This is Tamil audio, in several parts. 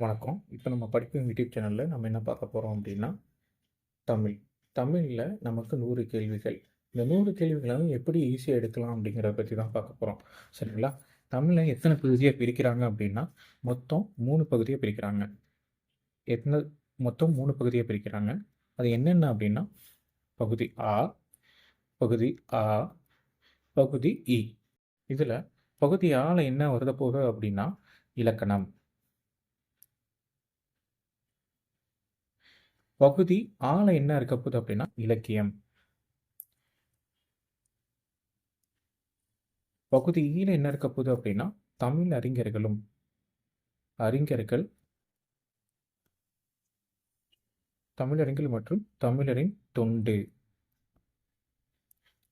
வணக்கம். இப்போ நம்ம படிக்கும் யூடியூப் சேனலில் நம்ம என்ன பார்க்க போகிறோம் அப்படின்னா, தமிழ். தமிழில் நமக்கு நூறு கேள்விகள். இந்த நூறு கேள்விகளையும் எப்படி ஈஸியாக எடுக்கலாம் அப்படிங்கிறத பற்றி தான் பார்க்க போகிறோம் சரிங்களா? தமிழை எத்தனை பகுதியை பிரிக்கிறாங்க அப்படின்னா, மொத்தம் மூணு பகுதியை பிரிக்கிறாங்க. எத்தனை மொத்தம் மூணு பகுதியை பிரிக்கிறாங்க. அது என்னென்ன அப்படின்னா, பகுதி அ, பகுதி ஆ, பகுதி இ. இதில் பகுதி ஆல என்ன வருத போகுது அப்படின்னா, இலக்கணம். பகுதி ஆல என்ன இருக்க போகுது அப்படின்னா, இலக்கியம். பகுதி ஈல என்ன இருக்க போகுது அப்படின்னா, தமிழ் அறிஞர்களும். அறிஞர்கள் தமிழறிஞர்கள் மற்றும் தமிழரின் தொண்டு.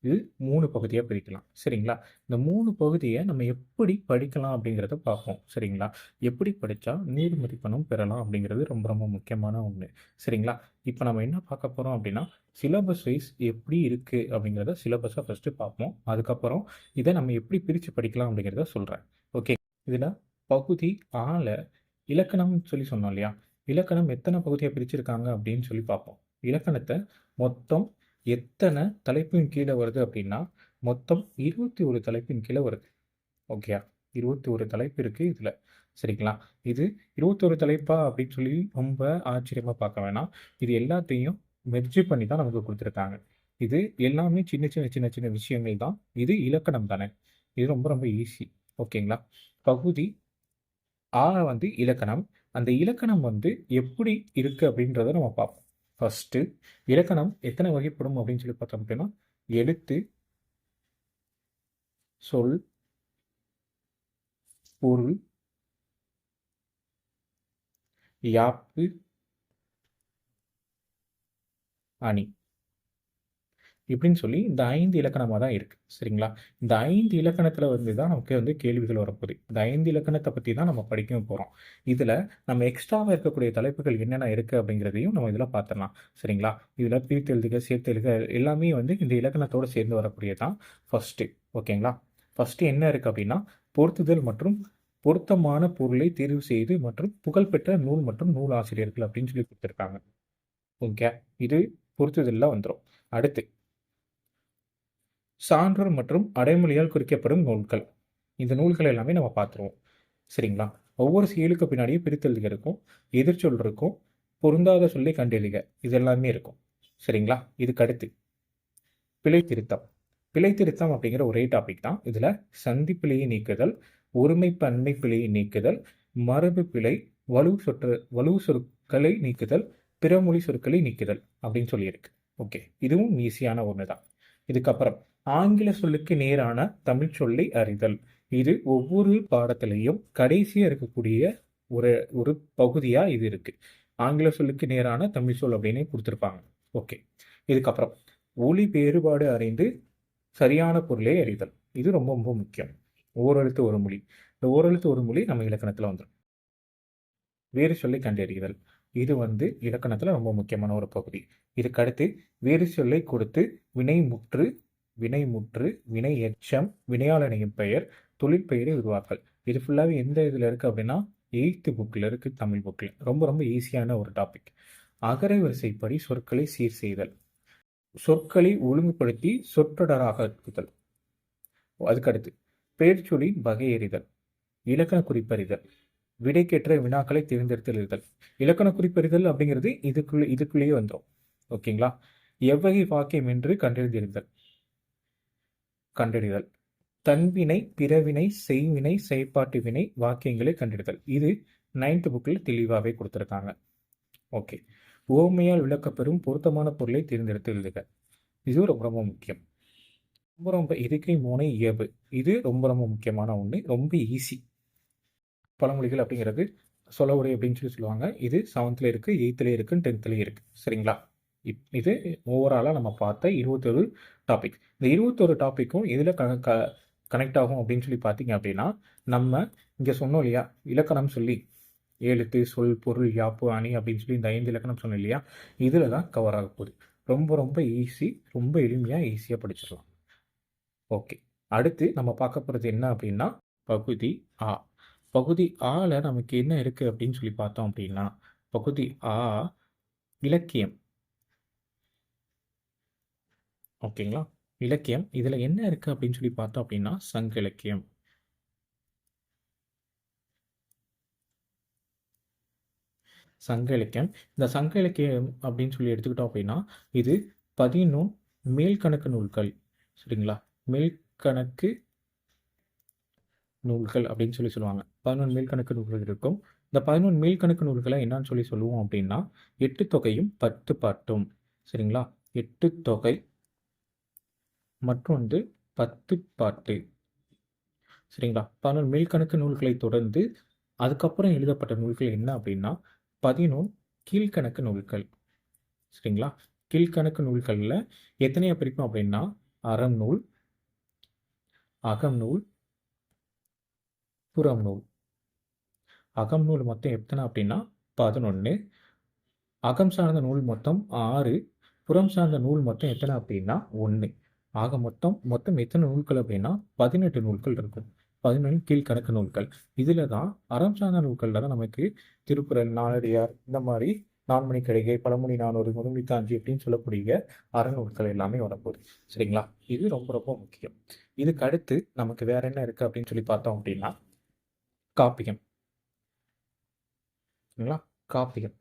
இது மூணு பகுதியாக பிரிக்கலாம். சரிங்களா? இந்த மூணு பகுதியை நம்ம எப்படி படிக்கலாம் அப்படிங்கிறத பார்ப்போம். சரிங்களா? எப்படி படித்தா நீர் மதிப்பெண்ணும் பெறலாம் அப்படிங்கிறது ரொம்ப ரொம்ப முக்கியமான ஒன்று சரிங்களா? இப்போ நம்ம என்ன பார்க்க போகிறோம் அப்படின்னா, சிலபஸ் வைஸ் எப்படி இருக்குது அப்படிங்கிறத சிலபஸை ஃபஸ்ட்டு பார்ப்போம். அதுக்கப்புறம் இதை நம்ம எப்படி பிரித்து படிக்கலாம் அப்படிங்கிறத சொல்கிறேன் ஓகே. இதில் பகுதி ஆளை இலக்கணம்னு சொல்லி சொன்னோம் இல்லையா? இலக்கணம் எத்தனை பகுதியாக பிரிச்சிருக்காங்க அப்படின்னு சொல்லி பார்ப்போம். இலக்கணத்தை மொத்தம் எத்தனை தலைப்பின் கீழே வருது அப்படின்னா, மொத்தம் 21 தலைப்பின் கீழே வருது. ஓகேயா? 21 தலைப்பு இருக்கு இதுல. சரிங்களா? இது 21 தலைப்பா அப்படின்னு சொல்லி ரொம்ப ஆச்சரியமா பார்க்க வேணாம். இது எல்லாத்தையும் மெர்ஜி பண்ணி தான் நமக்கு கொடுத்துருக்காங்க இது எல்லாமே சின்ன சின்ன சின்ன சின்ன விஷயங்கள் தான். இது இலக்கணம் தானே. இது ரொம்ப ரொம்ப ஈஸி. ஓகேங்களா? பகுதி ஆ வந்து இலக்கணம். அந்த இலக்கணம் வந்து எப்படி இருக்கு அப்படின்றத நம்ம பார்ப்போம். ஃபஸ்ட்டு இலக்கணம் எத்தனை வகைப்படும் அப்படின்னு சொல்லி பார்த்தோம் அப்படின்னா, எழுத்து சொல் பொருள் யாப்பு அணி. இப்படின்னு சொல்லி இந்த ஐந்து இலக்கணமாக தான் இருக்குது சரிங்களா? இந்த ஐந்து இலக்கணத்தில் வந்து தான் நமக்கு வந்து கேள்விகள் வரப்போகுது. இந்த ஐந்து இலக்கணத்தை பற்றி தான் நம்ம படிக்கவும் போகிறோம் இதில் நம்ம எக்ஸ்ட்ராவாக இருக்கக்கூடிய தலைப்புகள் என்னென்ன இருக்குது அப்படிங்கிறதையும் நம்ம இதில் பார்த்துடலாம். சரிங்களா? இதில் பிரித்து எழுதுக, சேர்த்து எல்லாமே வந்து இந்த இலக்கணத்தோட சேர்ந்து வரக்கூடியது தான் ஃபர்ஸ்ட்டு. ஓகேங்களா? ஃபர்ஸ்ட்டு என்ன இருக்குது அப்படின்னா, பொருத்துதல் மற்றும் பொருத்தமான பொருளை தேர்வு செய்து மற்றும் புகழ்பெற்ற நூல் மற்றும் நூல் ஆசிரியர்கள் அப்படின்னு சொல்லி கொடுத்துருக்காங்க ஓகே. இது பொருத்துதலில் வந்துடும் அடுத்து சான்றோர் மற்றும் அடைமொழியால் குறிக்கப்படும் நூல்கள். இந்த நூல்கள் எல்லாமே நம்ம பார்த்துருவோம். சரிங்களா? ஒவ்வொரு செயலுக்கு பின்னாடியும் பிரித்தெழுதுக இருக்கும். எதிர்ச்சொல் இருக்கும். பொருந்தாத சொல்லை கண்டெழுக இது எல்லாமே இருக்கும். சரிங்களா? இதுக்கு அடுத்து பிழை திருத்தம். பிழை திருத்தம் அப்படிங்கிற ஒரே டாபிக் தான். இதில் சந்தி பிழையை நீக்குதல், ஒருமை பன்மை பிழையை நீக்குதல், மரபு பிழை, வலு சொற்று வலுவு சொற்களை நீக்குதல், பிறமொழி சொற்களை நீக்குதல் அப்படின்னு சொல்லியிருக்கு. ஓகே. இதுவும் ஈஸியான ஒன்று தான். இதுக்கப்புறம் ஆங்கில சொல்லுக்கு நேரான தமிழ் சொல்லை அறிதல். இது ஒவ்வொரு பாடத்திலையும் கடைசியாக இருக்கக்கூடிய ஒரு ஒரு பகுதியாக இது இருக்குது ஆங்கில சொல்லுக்கு நேரான தமிழ் சொல் அப்படின்னு கொடுத்துருப்பாங்க ஓகே. இதுக்கப்புறம் ஒளி வேறுபாடு அறிந்து சரியான பொருளை அறிதல். இது ரொம்ப ரொம்ப முக்கியம். ஓரெழுத்து ஒரு மொழி. இந்த ஓரெழுத்து ஒரு மொழி நம்ம இலக்கணத்தில் வந்துடும் வேறு சொல்லை கண்டறிதல். இது வந்து இலக்கணத்தில் ரொம்ப முக்கியமான ஒரு பகுதி. இதுக்கடுத்து வேறு சொல்லை கொடுத்து வினை முற்று வினைமுற்று, வினை எச்சம், வினையாளனையும் பெயர், தொழிற்பெயரை உருவாக்கல். இது ஃபுல்லாகவே எந்த இதில் இருக்குது அப்படின்னா, எயித்து புக்கில் இருக்குது தமிழ் புக்கில் ரொம்ப ரொம்ப ஈஸியான ஒரு டாபிக். அகரை வரிசைப்படி சொற்களை சீர் செய்தல். சொற்களை ஒழுங்குபடுத்தி சொற்றொடராக இருக்குதல் அதுக்கடுத்து பெயர்ச்சொல்லின் வகையறிதல். இலக்கண குறிப்பறிதல். விடைக்கேற்ற வினாக்களை தேர்ந்தெடுத்தல் இருதல் இலக்கண குறிப்பறிதல் அப்படிங்கிறது இதுக்குள்ளே இதுக்குள்ளேயே வந்துடும் ஓகேங்களா? எவ்வகை வாக்கியம் என்று கண்டறிந்திருந்தல் கண்டறிதல். தன்வினை, பிறவினை, செய்வினை, செயற்பாட்டு வினை வாக்கியங்களை கண்டறிதல். இது நைன்த் புக்கில் தெளிவாகவே கொடுத்துருக்காங்க ஓகே. ஓமையால் விளக்கப்பெறும் பொருத்தமான பொருளை தேர்ந்தெடுத்து எழுதுக. இது ரொம்ப ரொம்ப முக்கியம். ரொம்ப ரொம்ப இருக்கை மூணு இயல்பு. இது ரொம்ப ரொம்ப முக்கியமான ஒன்று ரொம்ப ஈஸி. பழமொழிகள் அப்படிங்கிறது சொலவுடை அப்படின்னு சொல்லி சொல்லுவாங்க. இது 7த்ல இருக்கு, 8த்லயும் இருக்கு, 10த்லயும் இருக்கு. சரிங்களா? இப் இது ஓவராலாக நம்ம பார்த்த 21 டாபிக். இந்த 21 டாபிக்கும் இதில் க க கனெக்ட் ஆகும் அப்படின்னு சொல்லி பார்த்தீங்க அப்படின்னா, நம்ம இங்கே சொன்னோம் இல்லையா? இலக்கணம் சொல்லி எழுத்து, சொல், பொருள், யாப்பு, அணி அப்படின்னு சொல்லி இந்த ஐந்து இலக்கணம் சொன்னோம் இல்லையா? இதில் தான் கவர் ஆகப் போகுது. ரொம்ப ரொம்ப ஈஸி. ரொம்ப எளிமையாக ஈஸியாக படிச்சிடலாம். ஓகே. அடுத்து நம்ம பார்க்க போகிறது என்ன அப்படின்னா, பகுதி ஆ. பகுதி ஆல நமக்கு என்ன இருக்குது அப்படின்னு சொல்லி பார்த்தோம் அப்படின்னா பகுதி ஆ இலக்கியம் ஓகேங்களா? இலக்கியம். இதில் என்ன இருக்குது அப்படின்னு சொல்லி பார்த்தோம் அப்படின்னா சங்க இலக்கியம். சங்க இலக்கியம். இந்த சங்க இலக்கியம் அப்படின்னு சொல்லி எடுத்துக்கிட்டோம் அப்படின்னா இது பதினொன் மேல்கணக்கு நூல்கள். சரிங்களா? மேல்கணக்கு நூல்கள் அப்படின்னு சொல்லி சொல்லுவாங்க. பதினொன்று மேல்கணக்கு நூல்கள் இருக்கும். இந்த பதினொன்று மேல்கணக்கு நூல்களை என்னன்னு சொல்லி சொல்லுவோம் அப்படின்னா எட்டு தொகையும் பத்து பாட்டும். சரிங்களா? எட்டு தொகை மற்றொன்று பத்து பாட்டு. சரிங்களா? பதினொன்று மேல்கணக்கு நூல்களை தொடர்ந்து அதுக்கப்புறம் எழுதப்பட்ட நூல்கள் என்ன அப்படின்னா பதினொன்று கீழ்கணக்கு நூல்கள். சரிங்களா? கீழ்கணக்கு நூல்களில் எத்தனையா பிரிக்கும் அப்படின்னா அறம் நூல் அகம் நூல் புறம் நூல். அகம் நூல் மொத்தம் எத்தனை அப்படின்னா பதினொன்று அகம் சார்ந்த நூல் மொத்தம் ஆறு. புறம் சார்ந்த நூல் மொத்தம் எத்தனை அப்படின்னா ஒன்று ஆக மொத்தம் மொத்தம் எத்தனை நூல்கள் அப்படின்னா பதினெட்டு நூல்கள் இருக்கும். பதினேழு கீழ்கணக்கு நூல்கள். இதில் தான் அறம் சார்ந்த நூல்களில் தான் நமக்கு? திருக்குறள் நாளடியார் இந்த மாதிரி நான்மணி கடிகை பழமொழி நானூறு முதுமித்தாஞ்சி அப்படின்னு சொல்லக்கூடிய அறநூல்கள் எல்லாமே வரப்போகுது. சரிங்களா? இது ரொம்ப ரொம்ப முக்கியம். இதுக்கு அடுத்து நமக்கு வேற என்ன இருக்குது அப்படின்னு சொல்லி பார்த்தோம் அப்படின்னா காப்பியம். சரிங்களா? காப்பியம்.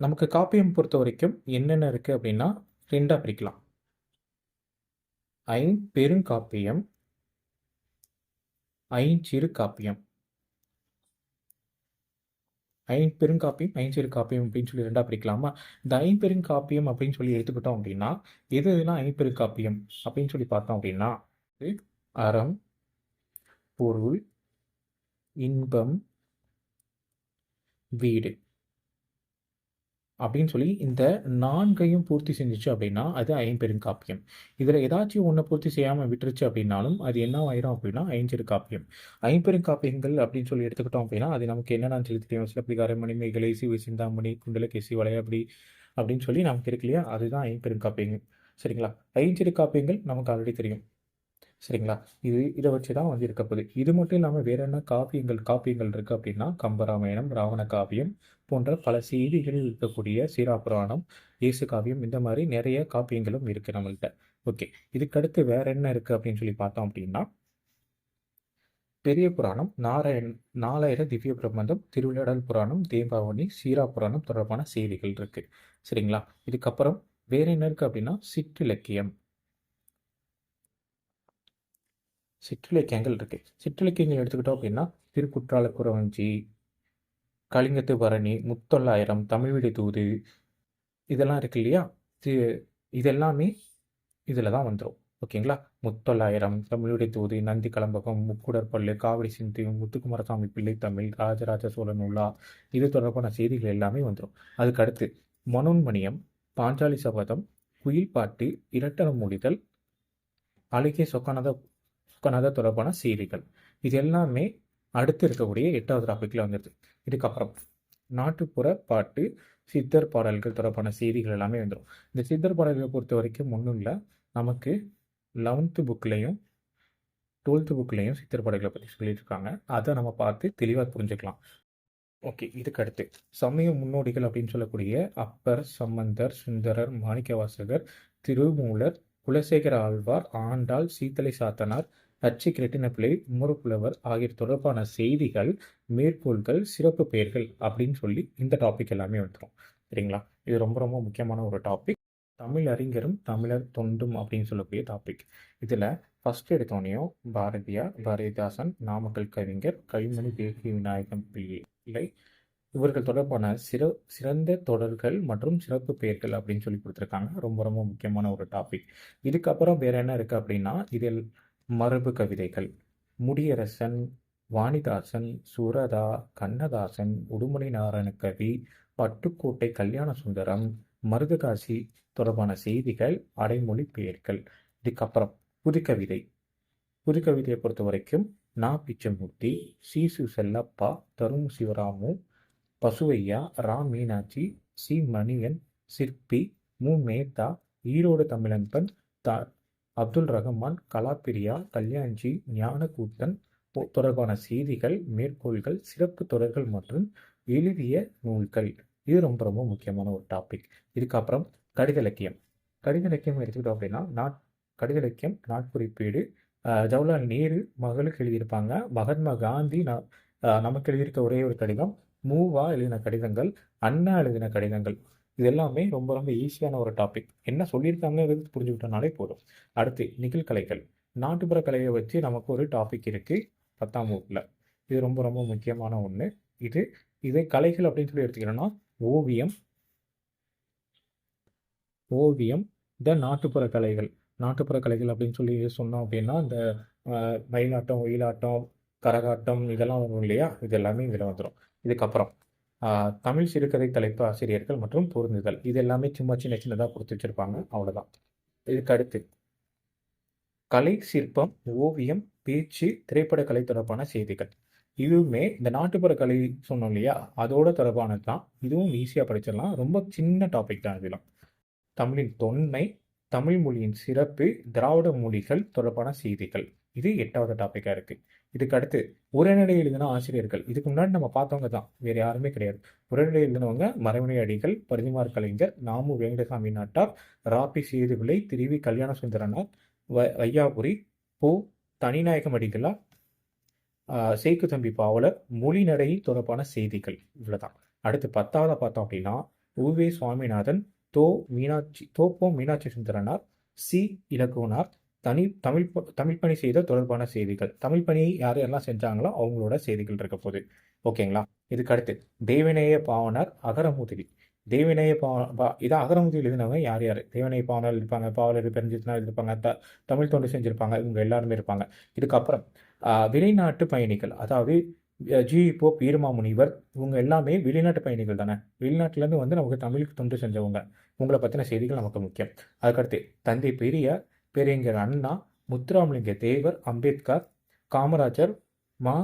நமக்கு காப்பியம் பொறுத்த வரைக்கும் என்னென்ன இருக்குது அப்படின்னா ரெண்டாக பிரிக்கலாம். ஐம்பெருங்காப்பியம் ஐஞ்சிறு காப்பியம் ஐம்பெருங்காப்பியம் ஐஞ்சிறு காப்பியம் அப்படின்னு சொல்லி ரெண்டா பிரிக்கலாமா? இந்த ஐம்பெருங்காப்பியம் அப்படின்னு சொல்லி எடுத்துக்கிட்டோம் அப்படின்னா எது எதுனா ஐம்பெருங்காப்பியம் அப்படின்னு சொல்லி பார்த்தோம் அப்படின்னா அறம் பொருள் இன்பம் வீடு. அப்படின்னு சொல்லி இந்த நான்கையும் பூர்த்தி செஞ்சிச்சு அப்படின்னா அது ஐம்பெருங்காப்பியம் இதில் ஏதாச்சும் ஒன்றை பூர்த்தி செய்யாமல் விட்டுருச்சு அப்படின்னாலும் அது என்ன ஆயிரும் அப்படின்னா ஐஞ்சிறு காப்பியம். ஐம்பெருங்காப்பியங்கள் அப்படின்னு சொல்லி எடுத்துக்கிட்டோம் அப்படின்னா அது நமக்கு என்னென்னு சொல்லி தெரியும். சிலப்பதிகாரம் மணிமேகலை சிவ சிந்தாமணி குண்டலகேசி வளையாபடி அப்படின்னு சொல்லி நமக்கு இருக்கு இல்லையா? அதுதான் ஐம்பெருங்காப்பியங்கள் சரிங்களா? ஐஞ்சிறு காப்பியங்கள் நமக்கு ஆல்ரெடி தெரியும். சரிங்களா? இது இதை வச்சு தான் வந்து இருக்க போகுது. இது மட்டும் இல்லாமல் வேற என்ன காப்பியங்கள் காப்பியங்கள் இருக்குது அப்படின்னா கம்பராமாயணம் ராவண காவியம் போன்ற பல செய்திகளில் இருக்கக்கூடிய சீராபுராணம் இயேசு காவியம் இந்த மாதிரி நிறைய காப்பியங்களும் இருக்குது நம்மள்கிட்ட ஓகே. இதுக்கடுத்து வேற என்ன இருக்குது அப்படின்னு சொல்லி பார்த்தோம் அப்படின்னா பெரிய புராணம் நாராயண் நாலாயிர திவ்ய பிரபந்தம் திருவிழாடல் புராணம் தேம்பாவணி சீரா புராணம் தொடர்பான செய்திகள் இருக்குது சரிங்களா? இதுக்கப்புறம் வேற என்ன இருக்குது அப்படின்னா சிற்றிலக்கியம். சிற்றிலக்கியங்கள் இருக்குது சிற்றிலக்கியங்கள் எடுத்துக்கிட்டோம் அப்படின்னா திருக்குற்றால குறவஞ்சி கலிங்கத்து பரணி முத்தொள்ளாயிரம் தமிழ்விடி தூது இதெல்லாம் இருக்கு இல்லையா? இதெல்லாமே இதில் தான் வந்துடும் ஓகேங்களா? முத்தொள்ளாயிரம் தமிழுடைய தூது நந்தி கலம்பகம் முக்குடற்பள்ளு காவிரி சிந்து முத்துக்குமாரசாமி பிள்ளை தமிழ் ராஜராஜ சோழன் உள்ளா இது தொடர்பான செய்திகள் எல்லாமே வந்துடும் அதுக்கு அடுத்து மனோன்மணியம் பாஞ்சாலி சபதம் குயில் பாட்டு இரட்டனம் முடிதல் அழகிய சொக்கானத பண்ணாத தொடர்பான செய்திகள். இது எல்லாமே அடுத்து இருக்கக்கூடிய எட்டாவது டாப்பிக்கில் வந்துடுது இதுக்கப்புறம் நாட்டுப்புற பாட்டு சித்தர் பாடல்கள் தொடர்பான செய்திகள் எல்லாமே வந்துடும் இந்த சித்தர் பாடல்களை பொறுத்த வரைக்கும் ஒன்றும் இல்லை. நமக்கு லெவன்த்து புக்லேயும் டுவெல்த்து புக்லேயும் சித்தர் பாடல்களை பற்றி சொல்லியிருக்காங்க. அதை நம்ம பார்த்து தெளிவாக புரிஞ்சுக்கலாம். ஓகே இதுக்கு அடுத்து. சமய முன்னோடிகள் அப்படின்னு சொல்லக்கூடிய அப்பர் சம்பந்தர் சுந்தரர் மாணிக்கவாசகர் திருமூலர் குலசேகர ஆழ்வார் ஆண்டாள் சீத்தலை சாத்தனார் பச்சை கிரெட்டினப்பிள்ளை உமரப்புலவர் ஆகிய தொடர்பான செய்திகள் மேற்கோள்கள் சிறப்பு பெயர்கள் அப்படின்னு சொல்லி இந்த டாபிக் எல்லாமே வந்துடும் சரிங்களா? இது ரொம்ப ரொம்ப முக்கியமான ஒரு டாபிக் தமிழ் அறிஞரும் தமிழர் தொண்டும் அப்படின்னு சொல்லக்கூடிய டாபிக் இதில் ஃபஸ்ட் எடுத்தோடனையும் பாரதியார் பாரதிதாசன் நாமக்கல் கவிஞர் கவிமணி தேசிய விநாயகம் பிள்ளை. இவர்கள் தொடர்பான சிற சிறந்த தொடர்கள் மற்றும் சிறப்பு பெயர்கள் அப்படின்னு சொல்லி கொடுத்துருக்காங்க. ரொம்ப ரொம்ப முக்கியமான ஒரு டாபிக் இதுக்கப்புறம் வேறு என்ன இருக்குது அப்படின்னா இதில் மரபு கவிதைகள். முடியரசன் வாணிதாசன் சுரதா கண்ணதாசன் உடுமலை நாராயண கவி பட்டுக்கோட்டை கல்யாண சுந்தரம் மருதகாசி தொடர்பான செய்திகள் அடைமொழி பெயர்கள். இதுக்கப்புறம் புதுக்கவிதை. புதுக்கவிதையை பொறுத்த வரைக்கும் நா. பிச்சமூர்த்தி சீசு செல்லப்பா தருண் சிவராமு பசுவையா ரா. மீனாட்சி சி. மணியன் சிற்பி மு. மேத்தா ஈரோடு தமிழன்பன் த. அப்துல் ரஹ்மான் கலாப்பிரியா கல்யாண்ஜி ஞானக்கூத்தன் தொடர்பான செய்திகள் மேற்கோள்கள் சிறப்பு தொடர்கள் மற்றும் எழுதிய நூல்கள். இது ரொம்ப ரொம்ப முக்கியமான ஒரு டாபிக் இதுக்கப்புறம் கடித இலக்கியம் கடித இலக்கியம் எடுத்துக்கிட்டோம் அப்படின்னா நாட் கடித இலக்கியம் நாட்குறிப்பீடு ஜவஹர்லால் நேரு மகளுக்கு எழுதியிருப்பாங்க. மகாத்மா காந்தி ந- நமக்கு எழுதியிருக்க ஒரே ஒரு கடிதம் மூவா எழுதின கடிதங்கள் அண்ணா எழுதின கடிதங்கள். இது எல்லாமே ரொம்ப ரொம்ப ஈஸியான ஒரு டாபிக் என்ன சொல்லியிருக்காங்கிறது புரிஞ்சுக்கிட்டோம்னாலே போதும். அடுத்து நிகழ்கலைகள். நாட்டுப்புற கலையை வச்சு நமக்கு ஒரு டாபிக் இருக்குது பத்தாம் வகுப்பில். இது ரொம்ப ரொம்ப முக்கியமான ஒன்று இது இதே கலைகள் அப்படின்னு சொல்லி எடுத்துக்கிறோன்னா ஓவியம். ஓவியம் இந்த நாட்டுப்புற கலைகள். நாட்டுப்புற கலைகள் அப்படின்னு சொல்லி சொன்னோம் அப்படின்னா இந்த மயிலாட்டம் ஒயிலாட்டம் கரகாட்டம் இதெல்லாம் வரும் இல்லையா? இது எல்லாமே இதில் வந்துடும் இதுக்கப்புறம் தமிழ் சிறுகதை தலைப்பு ஆசிரியர்கள் மற்றும் பொருந்துதல். இது எல்லாமே சும்மா சின்ன சின்னதாக கொடுத்து வச்சுருப்பாங்க. அவ்வளோதான் இதுக்கு அடுத்து. கலை சிற்பம் ஓவியம் பேச்சு திரைப்படக்கலை தொடர்பான செய்திகள். இதுவுமே இந்த நாட்டுப்புற கலை சொன்னோம் இல்லையா? அதோட தொடர்பானது தான் இதுவும் ஈஸியாக படிச்சிடலாம். ரொம்ப சின்ன டாபிக் தான் இதெல்லாம். தமிழின் தொன்மை தமிழ் மொழியின் சிறப்பு திராவிட மொழிகள் தொடர்பான செய்திகள். இது எட்டாவது டாப்பிக்காக இருக்குது இதுக்கு அடுத்து உரைநடை எழுதின ஆசிரியர்கள். இதுக்கு முன்னாடி நம்ம பார்த்தவங்க தான். வேறு யாருமே கிடையாது. உரைநடை எழுதினவங்க மறைமுனை அடிகள் பரிதிமார் கலைஞர் நாமு வெங்கடசாமி நாட்டார் ராபி சேதுபிள்ளை திருவி கல்யாண சுந்தரனார் வ வையாபுரி போ தனிநாயகம் அடிகளா ஆஹ் சேக்கு தம்பி பாவலர் மொழிநடை தொடர்பான செய்திகள். இவ்வளவுதான். அடுத்து பத்தாவது பார்த்தோம் அப்படின்னா உவே சுவாமிநாதன் தோ மீனாட்சி தோப்போ மீனாட்சி சுந்தரனார் சி இலக்குவனார் தனி தமிழ் தமிழ் பணி செய்த தொடர்பான செய்திகள். தமிழ் பணி யார் யாரெல்லாம் செஞ்சாங்களோ அவங்களோட செய்திகள் இருக்க போகுது. ஓகேங்களா? இதுக்கு அடுத்து தேவநேய பாவனர் அகரமுதிரி தேவநேய பாவ பா இதான் அகரமுதிரி எழுதினவங்க யார் யார்? தேவநேய பாவனர் இருப்பாங்க பாவலர் பெருஞ்சித்னா இருப்பாங்க த தமிழ் தொண்டு செஞ்சுருப்பாங்க இவங்க எல்லாருமே இருப்பாங்க. இதுக்கப்புறம் வெளிநாட்டு பயணிகள் அதாவது அஹ், ஜி இப்போ பீருமாமுனிவர் இவங்க எல்லாமே வெளிநாட்டு பயணிகள் தானே. வெளிநாட்டிலேருந்து வந்து நமக்கு தமிழுக்கு தொண்டு செஞ்சவங்க. உங்களை பற்றின செய்திகள் நமக்கு முக்கியம். அதுக்கடுத்து தந்தை பெரியார் பெரியங்கர் அண்ணா முத்துராமலிங்க தேவர் அம்பேத்கர் காமராஜர் மா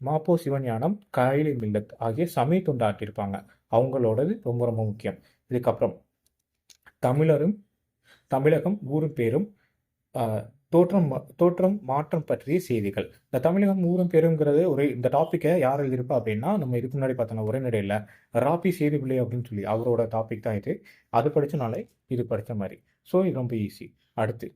மாப்போ சிவஞானம் கைலி மில்லத் ஆகிய சமய தொண்டாட்டியிருப்பாங்க அவங்களோடது ரொம்ப ரொம்ப முக்கியம். இதுக்கப்புறம் தமிழரும் தமிழகம் ஊரும் பேரும் தோற்றம் தோற்றம் மாற்றம் பற்றிய செய்திகள். இந்த தமிழகம் ஊரும் பேருங்கிறது ஒரு இந்த டாப்பிக்கை யார் எழுதியிருப்பா அப்படின்னா நம்ம இதுக்கு முன்னாடி பார்த்தோம்னா உரைநடையில் ராபி சேதுபிள்ளை அப்படின்னு சொல்லி அவரோட டாபிக் தான் இது. அது படிச்சனாலே இது படித்த மாதிரி. ஸோ இது ரொம்ப ஈஸி அடுத்து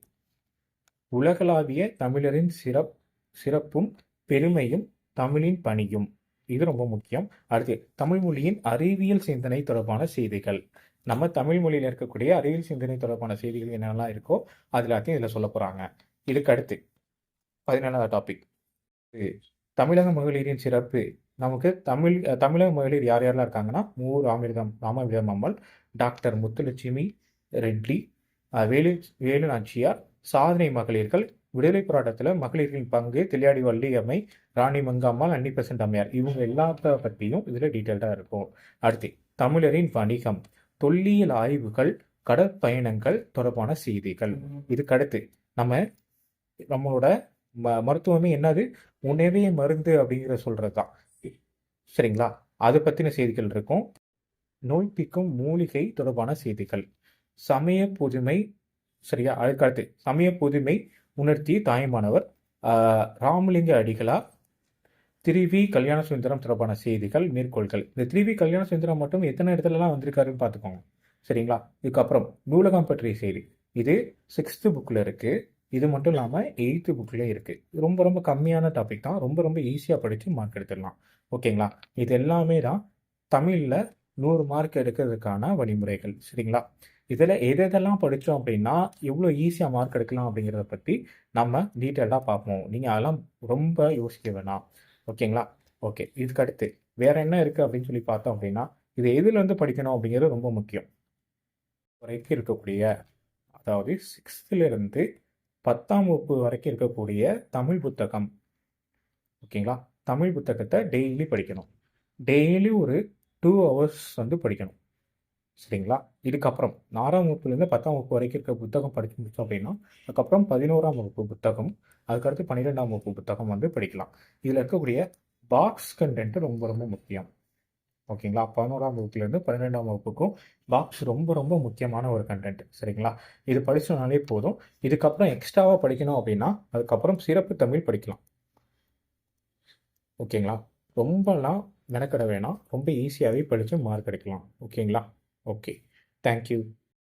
உலகளாவிய தமிழரின் சிறப் சிறப்பும் பெருமையும் தமிழின் பணியும். இது ரொம்ப முக்கியம். அடுத்து தமிழ் மொழியின் அறிவியல் சிந்தனை தொடர்பான செய்திகள். நம்ம தமிழ் மொழியில் இருக்கக்கூடிய அறிவியல் சிந்தனை தொடர்பான செய்திகள் என்னெல்லாம் இருக்கோ அது எல்லாத்தையும் இதில் சொல்ல போகிறாங்க இதுக்கு அடுத்து பதினேழாவது டாபிக் தமிழக மகளிரின் சிறப்பு. நமக்கு தமிழ் தமிழக மகளிர் யார் யாரெல்லாம் இருக்காங்கன்னா மூ. ராமிர்தம் ராமவிதம் அம்மல் டாக்டர் முத்துலட்சுமி ரெட்டி வேலு வேலு நாச்சியார் சாதனை மகளிர்கள் விடுதலை போராட்டத்தில் மகளிர்களின் பங்கு தில்லியாடி வள்ளியம்மை ராணி மங்கம்மாள் அன்னி பெசன்ட் அம்மையார். இவங்க எல்லாத்த பற்றியும் இதில் டீட்டெயில்டாக இருக்கும். அடுத்து தமிழரின் வணிகம் தொல்லியல் ஆய்வுகள் கடற்பயணங்கள் தொடர்பான செய்திகள். இதுக்கடுத்து நம்ம நம்மளோட ம மருத்துவமே என்னது? உணவே மருந்து அப்படிங்கிற சொல்கிறது தான் சரிங்களா? அதை பற்றின செய்திகள் இருக்கும். நோய்பிக்கும் மூலிகை தொடர்பான செய்திகள். சமய புதுமை சரியா? அதற்கடுத்து சமய புதுமை உணர்த்தி தாயமானவர் ராமலிங்க அடிகளா திருவி கல்யாண சுந்தரம் தொடர்பான செய்திகள் மேற்கோள்கள். இந்த திருவி கல்யாண சுந்தரம் மட்டும் எத்தனை இடத்துலலாம் வந்திருக்காருன்னு பார்த்துக்கோங்க. சரிங்களா? இதுக்கப்புறம் நூலகம் பற்றிய செய்தி. இது சிக்ஸ்த்து புக்கில் இருக்குது இது மட்டும் இல்லாமல் எயித்து புக்கில் இருக்குது ரொம்ப ரொம்ப கம்மியான டாபிக் தான். ரொம்ப ரொம்ப ஈஸியாக படித்து மார்க் எடுத்துடலாம். ஓகேங்களா? இது எல்லாமே தான் தமிழில் நூறு மார்க் எடுக்கிறதுக்கான வழிமுறைகள். சரிங்களா? இதில் எது எதெல்லாம் படித்தோம் அப்படின்னா எவ்வளோ ஈஸியாக மார்க் எடுக்கலாம் அப்படிங்கிறத பற்றி நம்ம டீட்டெயிலாக பார்ப்போம். நீங்கள் அதெல்லாம் ரொம்ப யோசிக்க வேணாம். ஓகேங்களா? ஓகே. இதுக்கு அடுத்து வேறு என்ன இருக்குது அப்படின்னு சொல்லி பார்த்தோம் அப்படின்னா இது எதுலேருந்து படிக்கணும் அப்படிங்கிறது ரொம்ப முக்கியம். வரைக்கும் இருக்கக்கூடிய அதாவது சிக்ஸ்த்துலேருந்து பத்தாம் வகுப்பு வரைக்கும் இருக்கக்கூடிய தமிழ் புத்தகம். ஓகேங்களா? தமிழ் புத்தகத்தை டெய்லி படிக்கணும். டெய்லி ஒரு டூ ஹவர்ஸ் வந்து படிக்கணும். சரிங்களா? இதுக்கப்புறம் ஆறாம் வகுப்புலேருந்து பத்தாம் வகுப்பு வரைக்கும் இருக்க புத்தகம் படிக்க முடிச்சோம் அப்படின்னா அதுக்கப்புறம் பதினோராம் வகுப்பு புத்தகம் அதுக்கடுத்து பன்னிரெண்டாம் வகுப்பு புத்தகம் வந்து படிக்கலாம். இதில் இருக்கக்கூடிய பாக்ஸ் கண்டென்ட் ரொம்ப ரொம்ப முக்கியம். ஓகேங்களா? பதினோராம் வகுப்புலேருந்து பன்னிரெண்டாம் வகுப்புக்கும் பாக்ஸ் ரொம்ப ரொம்ப முக்கியமான ஒரு கண்டென்ட் சரிங்களா? இது படிச்சோம்னாலே போதும். இதுக்கப்புறம் எக்ஸ்ட்ராவாக படிக்கணும் அப்படின்னா அதுக்கப்புறம் சிறப்பு தமிழ் படிக்கலாம். ஓகேங்களா? ரொம்பலாம் மெனக்கட வேணாம். ரொம்ப ஈஸியாகவே படித்து மார்க் எடுக்கலாம். ஓகேங்களா? Okay thank you